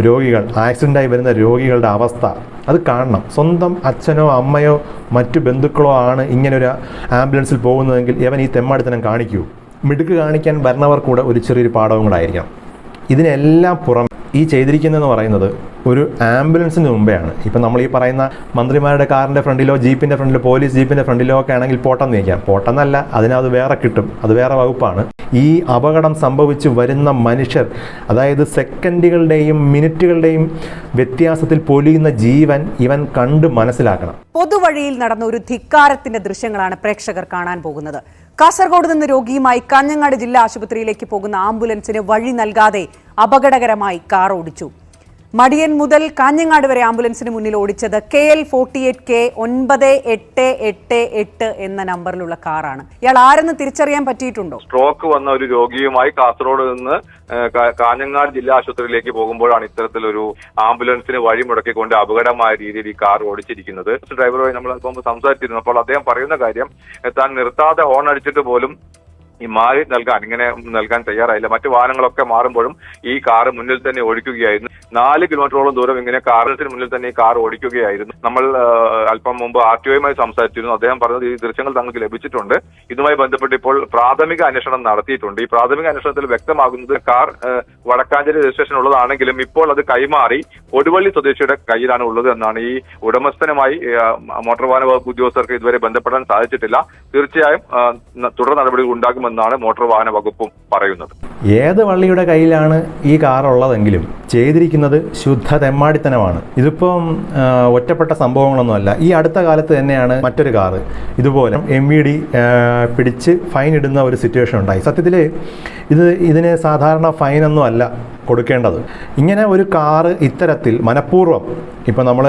രോഗികൾ ആക്സിഡന്റായി വരുന്ന രോഗികളുടെ അവസ്ഥ. അത് കാണണം. സ്വന്തം അച്ഛനോ അമ്മയോ മറ്റു ബന്ധുക്കളോ ആണ് ഇങ്ങനൊരു ആംബുലൻസിൽ പോകുന്നതെങ്കിൽ ഇവൻ ഈ തെമ്മാടിത്തനം കാണിക്കൂ. മിടുക്ക് കാണിക്കാൻ വരുന്നവർ കൂടെ ഒരു ചെറിയൊരു പാഠവും കൂടെ ആയിരിക്കണം. ഇതിനെല്ലാം പുറം ഈ ചെയ്തിരിക്കുന്നതെന്ന് പറയുന്നത് ഒരു ആംബുലൻസിന് മുമ്പെയാണ്. ഇപ്പം നമ്മൾ ഈ പറയുന്ന മന്ത്രിമാരുടെ കാറിന്റെ ഫ്രണ്ടിലോ ജീപ്പിന്റെ ഫ്രണ്ടിലോ പോലീസ് ജീപ്പിന്റെ ഫ്രണ്ടിലോ ഒക്കെ ആണെങ്കിൽ പോട്ടെന്ന് നീക്കാം പോട്ടെന്നല്ല അതിനത് വേറെ കിട്ടും. അത് വേറെ വകുപ്പാണ്. ഈ അപകടം സംഭവിച്ചു വരുന്ന മനുഷ്യർ അതായത് സെക്കൻഡുകളുടെയും മിനിറ്റുകളുടെയും വ്യത്യാസത്തിൽ പൊലിയുന്ന ജീവൻ ഇവൻ കണ്ട് മനസ്സിലാക്കണം. പൊതുവഴിയിൽ നടന്ന ഒരു ധിക്കാരത്തിന്റെ ദൃശ്യങ്ങളാണ് പ്രേക്ഷകർ കാണാൻ പോകുന്നത്. കാസർഗോഡ് നിന്ന് രോഗിയുമായി കാഞ്ഞങ്ങാട് ജില്ലാ ആശുപത്രിയിലേക്ക് പോകുന്ന ആംബുലൻസിന് വഴി നൽകാതെ അപകടകരമായി കാർ ഓടിച്ചു. മടിയൻ മുതൽ കാഞ്ഞങ്ങാട് വരെ ആംബുലൻസിന് മുന്നിൽ ഓടിച്ചത് K L forty eight K ഒൻപത് എട്ട് എട്ട് എട്ട് എന്ന നമ്പറിലുള്ള കാറാണ്. ഇയാൾ ആരെന്ന് തിരിച്ചറിയാൻ പറ്റിയിട്ടുണ്ടോ? സ്ട്രോക്ക് വന്ന ഒരു രോഗിയുമായി കാസർഗോഡ് നിന്ന് കാഞ്ഞങ്ങാട് ജില്ലാ ആശുപത്രിയിലേക്ക് പോകുമ്പോഴാണ് ഇത്തരത്തിലൊരു ആംബുലൻസിന് വഴി മുടക്കിക്കൊണ്ട് അപകടമായ രീതിയിൽ ഈ കാർ ഓടിച്ചിരിക്കുന്നത്. ഡ്രൈവറുമായി നമ്മൾ സംസാരിച്ചിരുന്നു. അപ്പോൾ അദ്ദേഹം പറയുന്ന കാര്യം താൻ നിർത്താതെ ഹോൺ അടിച്ചിട്ട് പോലും ഈ മാറി നൽകാൻ ഇങ്ങനെ നൽകാൻ തയ്യാറായില്ല. മറ്റു വാഹനങ്ങളൊക്കെ മാറുമ്പോഴും ഈ കാറ് മുന്നിൽ തന്നെ ഓടിക്കുകയായിരുന്നു. നാല് കിലോമീറ്ററോളം ദൂരം ഇങ്ങനെ കാറിന് മുന്നിൽ തന്നെ ഈ കാർ ഓടിക്കുകയായിരുന്നു. നമ്മൾ അല്പം മുമ്പ് ആർ ടി ഒയുമായി സംസാരിച്ചിരുന്നു. അദ്ദേഹം പറഞ്ഞത് ഈ ദൃശ്യങ്ങൾ തങ്ങൾക്ക് ലഭിച്ചിട്ടുണ്ട്. ഇതുമായി ബന്ധപ്പെട്ട് ഇപ്പോൾ പ്രാഥമിക അന്വേഷണം നടത്തിയിട്ടുണ്ട്. ഈ പ്രാഥമിക അന്വേഷണത്തിൽ വ്യക്തമാകുന്നത് കാർ വടക്കാഞ്ചേരി രജിസ്ട്രേഷൻ ഉള്ളതാണെങ്കിലും ഇപ്പോൾ അത് കൈമാറി കൊടുവള്ളി സ്വദേശിയുടെ കയ്യിലാണ് ഉള്ളത് എന്നാണ് ഈ ഉടമസ്ഥനുമായി മോട്ടോർ വാഹന വകുപ്പ് ഉദ്യോഗസ്ഥർക്ക് ഇതുവരെ ബന്ധപ്പെടാൻ സാധിച്ചിട്ടില്ല. തീർച്ചയായും തുടർ നടപടികൾ ഉണ്ടാകുമെന്നാണ് മോട്ടോർ വാഹന വകുപ്പും പറയുന്നത്. ഏത് വള്ളിയുടെ കയ്യിലാണ് ഈ കാർ ഉള്ളതെങ്കിലും ചെയ്തിരിക്കുന്നത് ശുദ്ധ തെമ്മാടിത്തനമാണ്. ഇതിപ്പം ഒറ്റപ്പെട്ട സംഭവങ്ങളൊന്നുമല്ല. ഈ അടുത്ത കാലത്ത് തന്നെയാണ് മറ്റൊരു കാർ ഇതുപോലെ എം വി ഡി പിടിച്ച് ഫൈൻ ഇടുന്ന ഒരു സിറ്റുവേഷൻ ഉണ്ടായി. സത്യത്തിൽ ഇത് ഇതിന് സാധാരണ ഫൈനൊന്നും അല്ല കൊടുക്കേണ്ടത്. ഇങ്ങനെ ഒരു കാറ് ഇത്തരത്തിൽ മനഃപൂർവം ഇപ്പം നമ്മൾ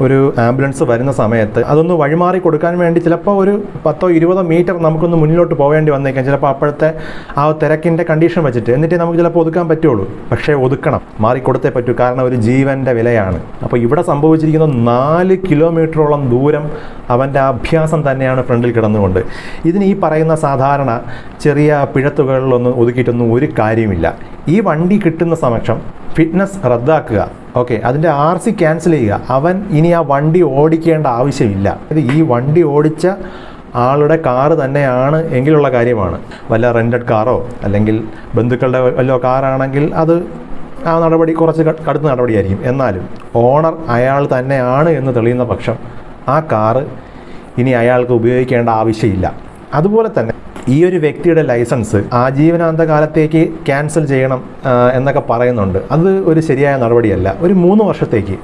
ഒരു ആംബുലൻസ് വരുന്ന സമയത്ത് അതൊന്ന് വഴിമാറി കൊടുക്കാൻ വേണ്ടി ചിലപ്പോൾ ഒരു പത്തോ ഇരുപതോ മീറ്റർ നമുക്കൊന്ന് മുന്നിലോട്ട് പോകേണ്ടി വന്നേക്കാം. ചിലപ്പോൾ അപ്പോഴത്തെ ആ തിരക്കിന്റെ കണ്ടീഷൻ വെച്ചിട്ട്. എന്നിട്ട് നമുക്ക് ചിലപ്പോൾ ഒതുക്കാൻ പറ്റുള്ളൂ. പക്ഷേ ഒതുക്കണം. മാറിക്കൊടുത്തേ പറ്റൂ. കാരണം ഒരു ജീവന്റെ വിലയാണ്. അപ്പോൾ ഇവിടെ സംഭവിച്ചിരിക്കുന്ന നാല് കിലോമീറ്ററോളം ദൂരം അവന്റെ അഭ്യാസം തന്നെയാണ് ഫ്രണ്ടിൽ കിടന്നുകൊണ്ട്. ഇതിന് ഈ പറയുന്ന സാധാരണ ചെറിയ പിഴത്തുകളിലൊന്നും ഒതുക്കിയിട്ടൊന്നും ഒരു കാര്യമില്ല. ഈ വണ്ടി കിട്ടുന്ന സമക്ഷം ഫിറ്റ്നസ് റദ്ദാക്കുക. ഓക്കെ അതിന്റെ ആർ സി ക്യാൻസൽ ചെയ്യുക. അവൻ ഇനി ആ വണ്ടി ഓടിക്കേണ്ട ആവശ്യമില്ല. ഈ വണ്ടി ഓടിച്ച ആളുടെ കാറ് തന്നെയാണ് എങ്കിലുള്ള കാര്യമാണ്. വല്ല റെന്റഡ് കാറോ അല്ലെങ്കിൽ ബന്ധുക്കളുടെ വല്ലോ കാറാണെങ്കിൽ അത് ആ നടപടി കുറച്ച് കടുത്ത നടപടിയായിരിക്കും. എന്നാലും ഓണർ അയാൾ തന്നെയാണ് എന്ന് തെളിയുന്ന പക്ഷം ആ കാറ് ഇനി അയാൾക്ക് ഉപയോഗിക്കേണ്ട ആവശ്യമില്ല. അതുപോലെ തന്നെ ഈ ഒരു വ്യക്തിയുടെ ലൈസൻസ് ആജീവനാന്ത കാലത്തേക്ക് ക്യാൻസൽ ചെയ്യണം എന്നൊക്കെ പറയുന്നുണ്ട്. അത് ഒരു ശരിയായ നടപടിയല്ല. ഒരു മൂന്ന് വർഷത്തേക്ക്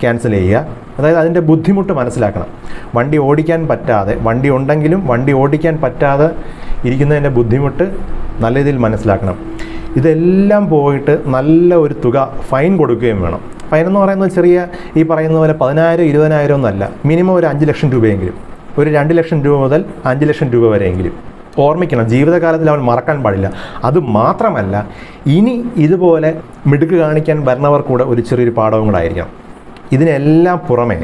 ക്യാൻസൽ ചെയ്യുക. അതായത് അതിന്റെ ബുദ്ധിമുട്ട് മനസ്സിലാക്കണം. വണ്ടി ഓടിക്കാൻ പറ്റാതെ വണ്ടി ഉണ്ടെങ്കിലും വണ്ടി ഓടിക്കാൻ പറ്റാതെ ഇരിക്കുന്നതിന്റെ ബുദ്ധിമുട്ട് നല്ല രീതിയിൽ മനസ്സിലാക്കണം. ഇതെല്ലാം പോയിട്ട് നല്ല ഒരു തുക ഫൈൻ കൊടുക്കുകയും വേണം. ഫൈൻ എന്ന് പറയുന്നത് ചെറിയ ഈ പറയുന്ന പോലെ പതിനായിരം ഇരുപതിനായിരം ഒന്നല്ല. മിനിമം ഒരു അഞ്ച് ലക്ഷം രൂപയെങ്കിലും. ഒരു രണ്ട് ലക്ഷം രൂപ മുതൽ അഞ്ച് ലക്ഷം രൂപ വരെയെങ്കിലും. ഓർമ്മിക്കണം ജീവിതകാലത്തിൽ അവൻ മറക്കാൻ പാടില്ല. അത് മാത്രമല്ല ഇനി ഇതുപോലെ മിടുക്ക് കാണിക്കാൻ വരുന്നവർ കൂടെ ഒരു ചെറിയൊരു പാഠവും കൂടെ ആയിരിക്കണം. ഇതിനെല്ലാം പുറമെ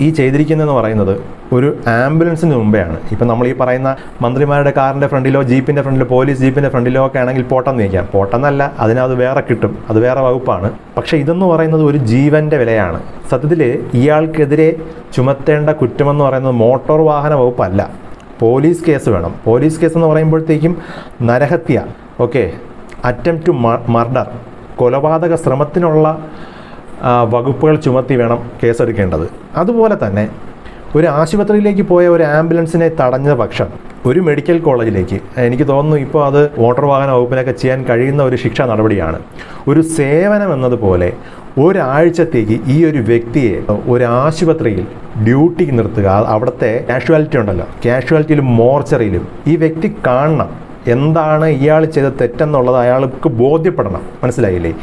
ഈ ചെയ്തിരിക്കുന്നതെന്ന് പറയുന്നത് ഒരു ആംബുലൻസിന് മുമ്പെയാണ്. ഇപ്പം നമ്മൾ ഈ പറയുന്ന മന്ത്രിമാരുടെ കാറിന്റെ ഫ്രണ്ടിലോ ജീപ്പിന്റെ ഫ്രണ്ടിലോ പോലീസ് ജീപ്പിന്റെ ഫ്രണ്ടിലോ ഒക്കെ ആണെങ്കിൽ പോട്ടെന്ന് വയ്ക്കാം പോട്ടെന്നല്ല അതിനത് വേറെ കിട്ടും. അത് വേറെ വകുപ്പാണ്. പക്ഷേ ഇതെന്ന് പറയുന്നത് ഒരു ജീവന്റെ വിലയാണ്. സത്യത്തിൽ ഇയാൾക്കെതിരെ ചുമത്തേണ്ട കുറ്റമെന്ന് പറയുന്നത് മോട്ടോർ വാഹന വകുപ്പല്ല. പോലീസ് കേസ് വേണം. പോലീസ് കേസ് എന്ന് പറയുമ്പോഴത്തേക്കും നരഹത്യ ഓക്കെ അറ്റംപ്റ്റ് ടു മർഡർ കൊലപാതക ശ്രമത്തിനുള്ള വകുപ്പുകൾ ചുമത്തി വേണം കേസെടുക്കേണ്ടത്. അതുപോലെ തന്നെ ഒരു ആശുപത്രിയിലേക്ക് പോയ ഒരു ആംബുലൻസിനെ തടഞ്ഞ പക്ഷം ഒരു മെഡിക്കൽ കോളേജിലേക്ക് എനിക്ക് തോന്നുന്നു ഇപ്പോൾ അത് മോട്ടോർ വാഹന വകുപ്പിനൊക്കെ ചെയ്യാൻ കഴിയുന്ന ഒരു ശിക്ഷാ നടപടിയാണ്. ഒരു സേവനം എന്നതുപോലെ ഒരാഴ്ചത്തേക്ക് ഈ ഒരു വ്യക്തിയെ ഒരു ആശുപത്രിയിൽ ഡ്യൂട്ടിക്ക് നിർത്തുക. അവിടുത്തെ കാഷ്വാലിറ്റി ഉണ്ടല്ലോ. കാഷ്വാലിറ്റിയിലും മോർച്ചറിയിലും ഈ വ്യക്തി കാണണം. എന്താണ് ഇയാൾ ചെയ്ത തെറ്റെന്നുള്ളത് അയാൾക്ക് ബോധ്യപ്പെടണം. മനസ്സിലായില്ലേ?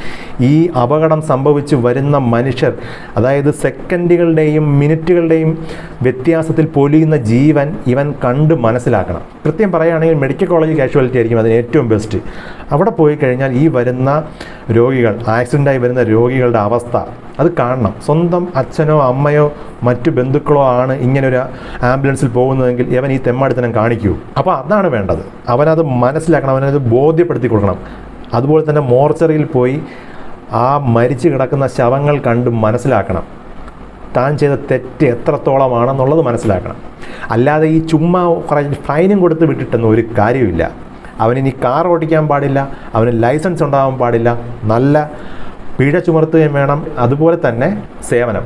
ഈ അപകടം സംഭവിച്ച് വരുന്ന മനുഷ്യർ അതായത് സെക്കൻഡുകളുടെയും മിനിറ്റുകളുടെയും വ്യത്യാസത്തിൽ പൊലിയുന്ന ജീവൻ ഇവൻ കണ്ട് മനസ്സിലാക്കണം. കൃത്യം പറയുകയാണെങ്കിൽ മെഡിക്കൽ കോളേജ് കാഷ്വാലിറ്റി ആയിരിക്കും അതിന് ഏറ്റവും ബെസ്റ്റ്. അവിടെ പോയി കഴിഞ്ഞാൽ ഈ വരുന്ന രോഗികൾ ആക്സിഡന്റായി വരുന്ന രോഗികളുടെ അവസ്ഥ അത് കാണണം. സ്വന്തം അച്ഛനോ അമ്മയോ മറ്റു ബന്ധുക്കളോ ആണ് ഇങ്ങനൊരു ആംബുലൻസിൽ പോകുന്നതെങ്കിൽ ഇവൻ ഈ തെമ്മാടിത്തനം കാണിക്കൂ. അപ്പോൾ അതാണ് വേണ്ടത്. അവനത് മനസ്സിലാക്കണം അവനത് ബോധ്യപ്പെടുത്തി കൊടുക്കണം. അതുപോലെ തന്നെ മോർച്ചറിയിൽ പോയി ആ മരിച്ചു കിടക്കുന്ന ശവങ്ങൾ കണ്ട് മനസ്സിലാക്കണം. താൻ ചെയ്ത തെറ്റ് എത്രത്തോളമാണെന്നുള്ളത് മനസ്സിലാക്കണം. അല്ലാതെ ഈ ചുമ്മാ ഫൈനും കൊടുത്ത് വിട്ടിട്ടൊന്നും ഒരു കാര്യമില്ല അവനിനി കാർ ഓടിക്കാൻ പാടില്ല അവന് ലൈസൻസ് ഉണ്ടാവാൻ പാടില്ല നല്ല പിഴ ചുമർത്തുകയും വേണം അതുപോലെ തന്നെ സേവനം.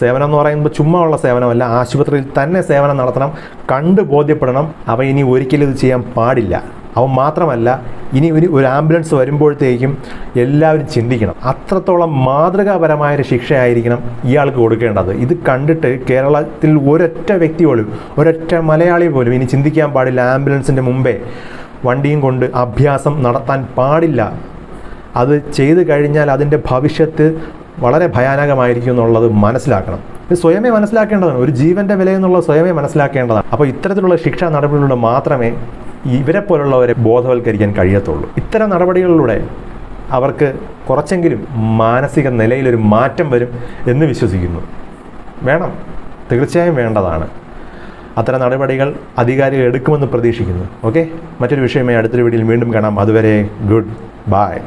സേവനം എന്ന് പറയുമ്പോൾ ചുമ്മാ ഉള്ള സേവനമല്ല ആശുപത്രിയിൽ തന്നെ സേവനം നടത്തണം കണ്ട് ബോധ്യപ്പെടണം. അവ ഇനി ഒരിക്കലും ഇത് ചെയ്യാൻ പാടില്ല. അവൻ മാത്രമല്ല ഇനി ഒരു ഒരു ആംബുലൻസ് വരുമ്പോഴത്തേക്കും എല്ലാവരും ചിന്തിക്കണം. അത്രത്തോളം മാതൃകാപരമായൊരു ശിക്ഷയായിരിക്കണം ഇയാൾക്ക് കൊടുക്കേണ്ടത്. ഇത് കണ്ടിട്ട് കേരളത്തിൽ ഒരൊറ്റ വ്യക്തി പോലും ഒരൊറ്റ മലയാളി പോലും ഇനി ചിന്തിക്കാൻ പാടില്ല ആംബുലൻസിന്റെ മുമ്പേ. വണ്ടിയും കൊണ്ട് അഭ്യാസം നടത്താൻ പാടില്ല. അത് ചെയ്തു കഴിഞ്ഞാൽ അതിന്റെ ഭവിഷ്യത്ത് വളരെ ഭയാനകമായിരിക്കും എന്നുള്ളത് മനസ്സിലാക്കണം. ഇത് സ്വയമേ മനസ്സിലാക്കേണ്ടതാണ്. ഒരു ജീവന്റെ വില എന്നുള്ളത് സ്വയമേ മനസ്സിലാക്കേണ്ടതാണ്. അപ്പോൾ ഇത്തരത്തിലുള്ള ശിക്ഷാ നടപടികളിലൂടെ മാത്രമേ ഇവരെ പോലുള്ളവരെ ബോധവൽക്കരിക്കാൻ കഴിയത്തുള്ളൂ. ഇത്തരം നടപടികളിലൂടെ അവർക്ക് കുറച്ചെങ്കിലും മാനസിക നിലയിലൊരു മാറ്റം വരും എന്ന് വിശ്വസിക്കുന്നു. വേണം. തീർച്ചയായും വേണ്ടതാണ്. അത്തരം നടപടികൾ അധികാരികൾ എടുക്കുമെന്ന് പ്രതീക്ഷിക്കുന്നു. ഓക്കെ? മറ്റൊരു വിഷയമായി അടുത്തൊരു വീഡിയോയിൽ വീണ്ടും കാണാം. അതുവരെ ഗുഡ് ബൈ.